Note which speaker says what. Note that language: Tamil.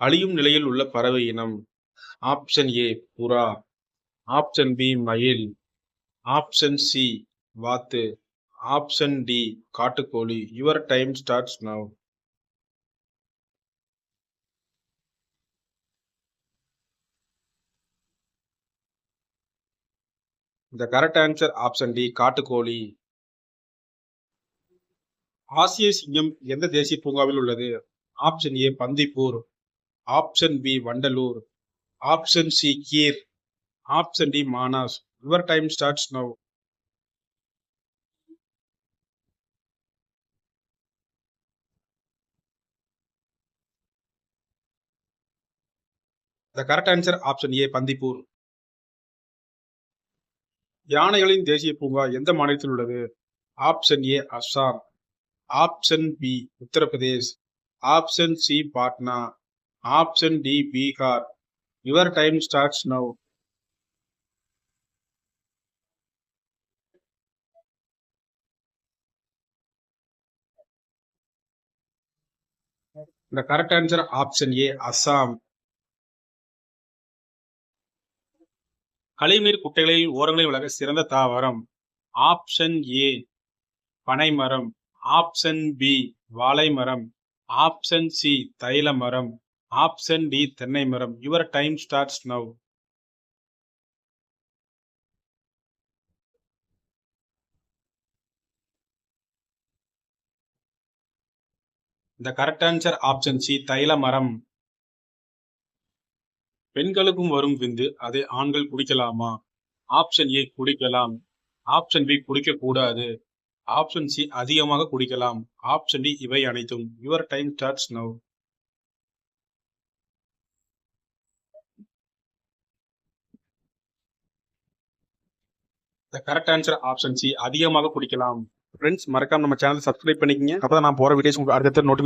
Speaker 1: அழியும் நிலையில் உள்ள பறவை இனம். ஆப்ஷன் ஏ புறா. ஆப்ஷன் பி மயில். ஆப்ஷன் சி வாத்து. Option D காட்டுக்கோழி. Your time starts now the correct answer option D காட்டுக்கோழி. ஆசிய சிங்கம் எந்த தேசிய பூங்காவில் உள்ளது? Option A Bandipur. Option B Vandalur option C Gir option D Manas your time starts now the correct answer option A Bandipur யானைகளின் தேசிய பூங்கா எந்த மாநிலத்தில் உள்ளது? Option A Assam option B Uttar Pradesh option C Patna option D Bihar your time starts now. The correct answer option A Assam கழிவுநீர் குட்டைகளில் ஓரங்களில் வளர சிறந்த தாவரம். ஆப்ஷன் ஏ பனைமரம். ஆப்ஷன் பி வாழை மரம் ஆப்ஷன் சி தைல மரம் ஆப்ஷன் டி தென்னை மரம். Your time starts now the correct answer option C தைல மரம். பெண்களுக்கும் வரும் விந்து அதை ஆண்கள் குடிக்கலாமா? ஆப்ஷன் ஏ குடிக்கலாம். ஆப்ஷன் பி குடிக்கக்கூடாது. ஆப்ஷன் சி அதிகமாக குடிக்கலாம். ஆப்ஷன் டி இவை அனைத்தும். Your time starts now the correct answer option C அதிகமாக குடிக்கலாம். ஃப்ரெண்ட்ஸ் மறக்காம நம்ம சேனல் சப்ஸ்கிரைப் பண்ணிக்கங்க. அப்போ நான் போற வீடியோஸ் உங்களுக்கு அடுத்தடுத்த நோட்டிஃபிகேஷன்